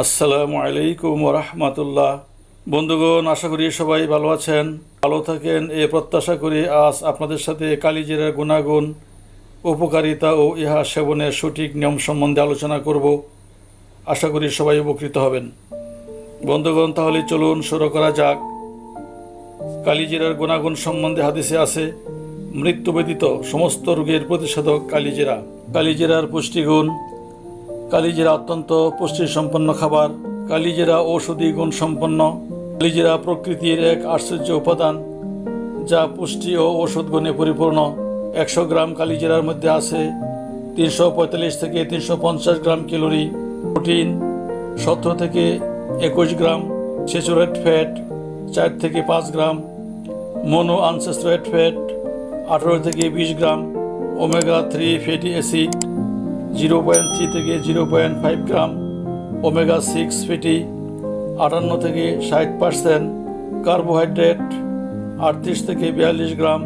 আসসালামু আলাইকুম রহমতুল্লাহ। বন্ধুগণ, আশা করি সবাই ভালো আছেন। ভালো থাকেন এ প্রত্যাশা করি আজ আপনাদের সাথে কালিজিরার গুণাগুণ, উপকারিতা ও ইহা সেবনের সঠিক নিয়ম সম্বন্ধে আলোচনা করব। আশা করি সবাই উপকৃত হবেন। বন্ধুগণ, তাহলে চলুন শুরু করা যাক। কালিজিরার গুণাগুণ সম্বন্ধে হাদিসে আছে, মৃত্যু ব্যতীত সমস্ত রোগের প্রতিষেধক কালিজিরা। কালিজিরার পুষ্টিগুণ কালিজিরা অত্যন্ত পুষ্টি সম্পন্ন খাবার, কালিজিরা ঔষধি গুণ সম্পন্ন কালিজিরা প্রকৃতির এক আশ্চর্য উপাদান, যা পুষ্টি ও ঔষধ গুণে পরিপূর্ণ। একশো গ্রাম কালিজিরার মধ্যে আছে তিনশো পঁয়তাল্লিশ থেকে তিনশো পঞ্চাশ গ্রাম ক্যালোরি প্রোটিন সতেরো থেকে একুশ গ্রাম স্যাচুরেট ফ্যাট, চার থেকে পাঁচ গ্রাম মনো আনসেস্ট্রেট ফ্যাট, আঠারো থেকে বিশ gram omega three fatty acid. Zero point three থেকে zero point five gram omega six fatty, আটান্ন থেকে ষাট পার্সেন্ট কার্বোহাইড্রেট, আটত্রিশ থেকে বিয়াল্লিশ গ্রাম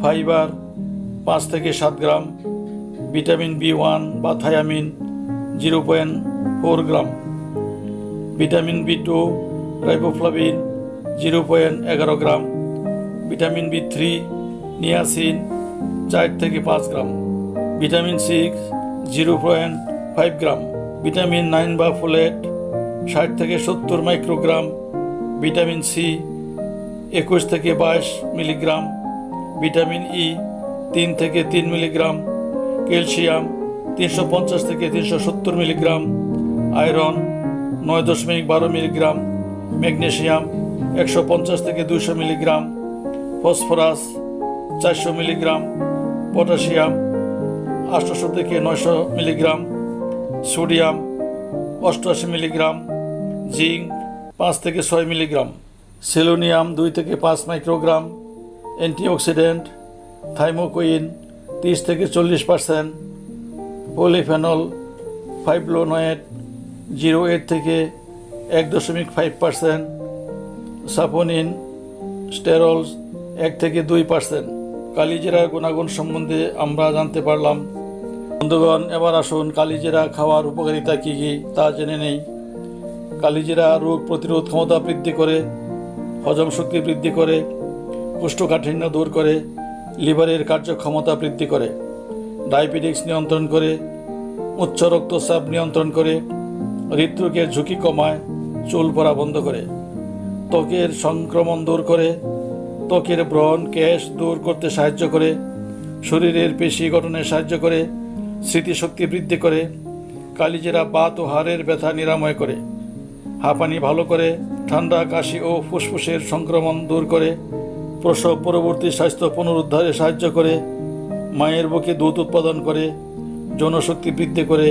ফাইবার, পাঁচ থেকে সাত গ্রাম ভিটামিন বি ওয়ান বা thiamine zero point four gram. Vitamin B two, riboflavin zero point এগারো gram. Vitamin B three, niacin চার থেকে পাঁচ gram. Vitamin six zero point five gram. Vitamin nine বা ফোলেট, ষাট থেকে সত্তর মাইক্রোগ্রাম। ভিটামিন সি, একুশ থেকে বাইশ মিলিগ্রাম। ভিটামিন ই, তিন থেকে তিন মিলিগ্রাম। ক্যালসিয়াম, তিনশো পঞ্চাশ থেকে তিনশো সত্তর মিলিগ্রাম। আয়রন, নয় দশমিক বারো মিলিগ্রাম। ম্যাগনেশিয়াম একশো পঞ্চাশ থেকে দুশো মিলিগ্রাম। ফসফরাস, চারশো মিলিগ্রাম। পটাশিয়াম আটশোশো থেকে নয়শো মিলিগ্রাম সোডিয়াম, অষ্টআশি মিলিগ্রাম জিঙ্ক, পাঁচ থেকে ছয় মিলিগ্রাম সেলোনিয়াম, দুই থেকে পাঁচ মাইক্রোগ্রাম অ্যান্টিঅক্সিডেন্ট, থাইমোকুইন, তিরিশ থেকে চল্লিশ percent polyphenol flavonoid zero eight থেকে এক দশমিক ফাইভ পার্সেন্ট সাপোনিন স্টেরলস, এক থেকে দুই পার্সেন্ট। কালিজিরার গুণাগুণ সম্বন্ধে আমরা জানতে পারলাম বন্ধুগণ, এবার আসুন কালিজিরা খাওয়ার উপকারিতা কী কী তা জেনে নেই। কালিজিরা রোগ প্রতিরোধ ক্ষমতা বৃদ্ধি করে, হজম শক্তি বৃদ্ধি করে, কোষ্ঠকাঠিন্য দূর করে, লিভারের কার্যক্ষমতা বৃদ্ধি করে ডায়াবেটিক্স নিয়ন্ত্রণ করে, উচ্চ রক্তচাপ নিয়ন্ত্রণ করে, হৃদরোগের ঝুঁকি কমায়, চুল পড়া বন্ধ করে, ত্বকের সংক্রমণ দূর করে, ত্বকের ব্রণ, ক্যাশ দূর করতে সাহায্য করে, শরীরের পেশি গঠনে সাহায্য করে স্মৃতিশক্তি বৃদ্ধি করে, কালিজেরা বাত ও হাড়ের ব্যথা নিরাময় করে হাঁপানি ভালো করে, ঠান্ডা কাশি ও ফুসফুসের সংক্রমণ দূর করে, প্রসব পরবর্তী স্বাস্থ্য পুনরুদ্ধারে সাহায্য করে, মায়ের বুকে দুধ উৎপাদন করে জনশক্তি বৃদ্ধি করে,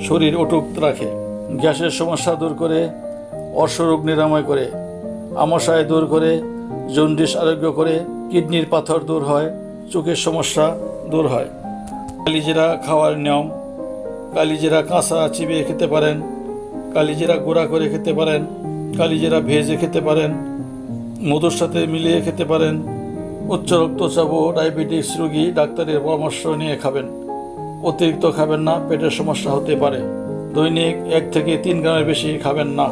শরীর অটুক রাখে, গ্যাসের সমস্যা দূর করে অর্শরোগ নিরাময় করে, আমাশয় দূর করে, জন্ডিস আরোগ্য করে, কিডনির পাথর দূর হয়, চোখের সমস্যা দূর হয়। কালিজিরা খাওয়ার নিয়ম। কালিজিরা কাঁচা চিবিয়ে খেতে পারেন। কালিজিরা গুঁড়া করে খেতে পারেন। কালিজিরা ভেজে খেতে পারেন। মধুর সাথে মিলিয়ে খেতে পারেন। উচ্চ রক্তচাপ ও ডায়াবেটিস রোগী ডাক্তারের পরামর্শ নিয়ে খাবেন। অতিরিক্ত খাবেন না, পেটের সমস্যা হতে পারে। দৈনিক এক থেকে তিন গ্রামের বেশি খাবেন না।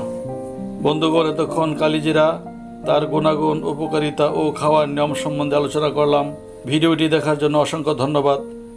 বন্ধুগণ, এতক্ষণ কালিজিরা, তার গুণাগুণ, উপকারিতা ও খাওয়ার নিয়ম সম্বন্ধে আলোচনা করলাম। ভিডিওটি দেখার জন্য অসংখ্য ধন্যবাদ।